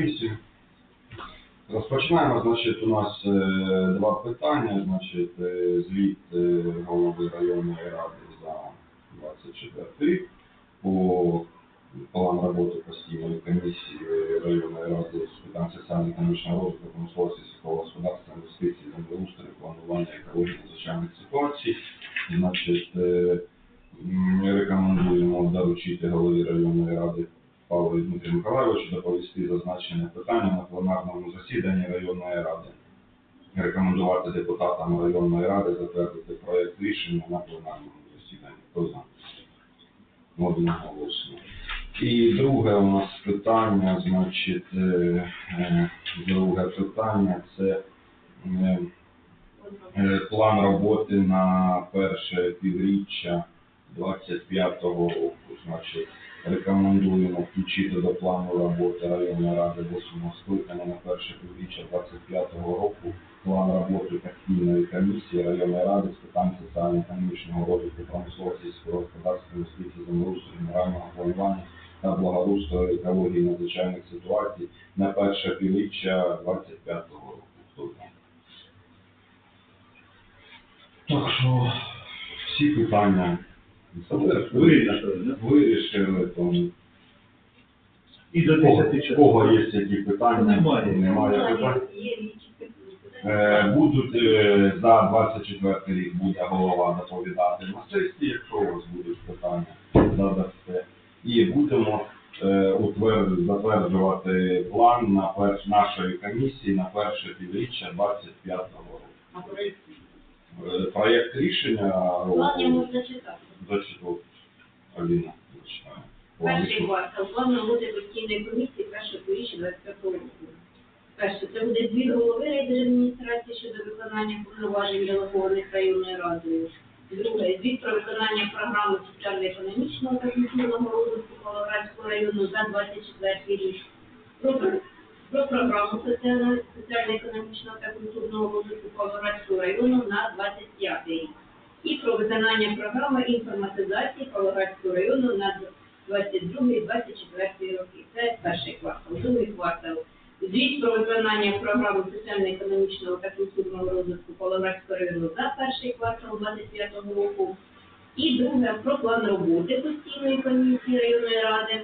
комісію. Розпочинаємо. Значить, у нас е, два питання. Значить, е, звіт е, голови районної ради за 24 рік по плану роботи постійної комісії районної ради з питань соціально-економічного розвитку, промисловості, сільського господарства, інвестицій, землеустрою, планування екології надзвичайних ситуацій. Значить, рекомендуємо доручити голові районної ради Павлу Дмитрію Миколайовичу доповісти зазначене питання на пленарному засіданні районної ради. Рекомендувати депутатам районної ради затвердити проект рішення на пленарному засіданні. Хто за? Одноголосно. І друге у нас питання, значить, е, е, друге питання це е, план роботи на перше півріччя 25-го року. Значить, рекомендуємо включити до плану роботи районної ради 8 скликання на перше півріччя 25-го року план роботи постійної комісії районної ради з питань соціально-економічного розвитку промисловості, сільського господарства, інвестицій, землеустрою, генерального планування та благоустрою екології надзвичайних ситуацій на перше півріччя 25-го року. Так що всі питання Вирішили, вирішили, тому І до кого, 10 в часов. кого є які питання? Немає. Немає питань. Е, Будуть е, за 24 рік буде голова доповідати на сесії, якщо у вас будуть питання, задасте. І будемо е, утвер- затверджувати план на перш, нашої комісії на перше півріччя 25-го року. А Е, Проєкт рішення план я можна читати. Зачитав Аліна. зачитає. Перший квартал план роботи постійної комісії першого півріччя 25 року. Перше, це буде дві голови райдержадміністрації щодо виконання повноважень делегованих районною радою. Друге, звіт про виконання програми соціально-економічного та культурного розвитку Павлоградського району за 24 рік. Про, про програму соціально- соціально-економічного та культурного розвитку Павлоградського району на 25 рік. І про виконання програми інформатизації Павлоградського району на 22-24 роки. Це перший квартал. Другий квартал. Звіт про виконання програми соціально-економічного та культурного розвитку Павлоградського району за перший квартал 25 року. І друге про план роботи постійної комісії районної ради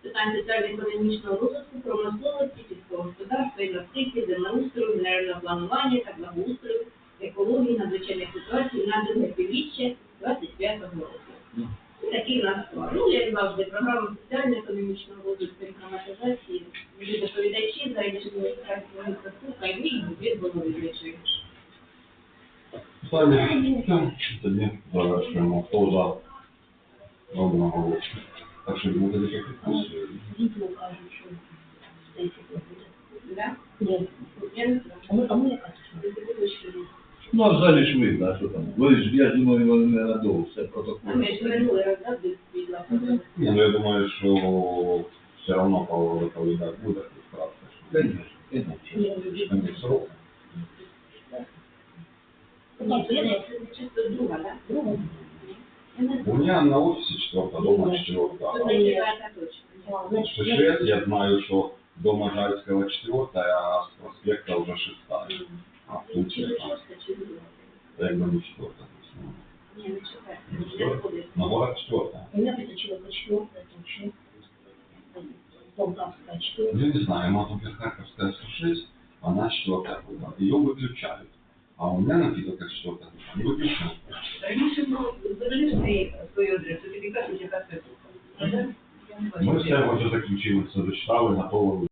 з питань соціально-економічного розвитку, промисловості, сільського господарства, інвестицій, землеустрою, генерального планування та благоустрою, екології, надзвичайних ситуацій на друге півріччя 25 року. Такий нас план. Ну, як завжди, програма соціально-економічного розвитку інформатизації, люди доповідачі, зайдеш адміністрацію міста Сука, і ви від голови звичайно. Питання? Тоді завершуємо. Хто за? Одного голосу. Так що буде таке підписує. Світло кажуть, що 10 не буде. Да? Ні. Я не знаю. А ми, а ми. Ну, а в залі ж видно, а що там. Ви ж, я думаю, вони не надовго, все А протокол. Ми ж минулий раз, да, без світла. Ні, ну я думаю, що все одно Павло доповідати буде правда. Конечно, конечно. Ні, не срок. Ні, то я чисто друга, да? друга. У меня на офисе четвертая, дома четвертая. Це не четверта значить, я- шесть, я знаю, что дома Жальского четвертая, а с проспекта уже шестая. четвертая. У меня пятачилка четвертая, точно. Полтавская четвертая. Я не знаю, Матушка Харьковская 106, она четвертая была. Ее выключают. А у меня на физиках четвертая была. Не выключают. Раніше було, подивись свої- свою адресу, тобі кажуть, яка це тут. Ми все вже закінчили, все дочитали, готові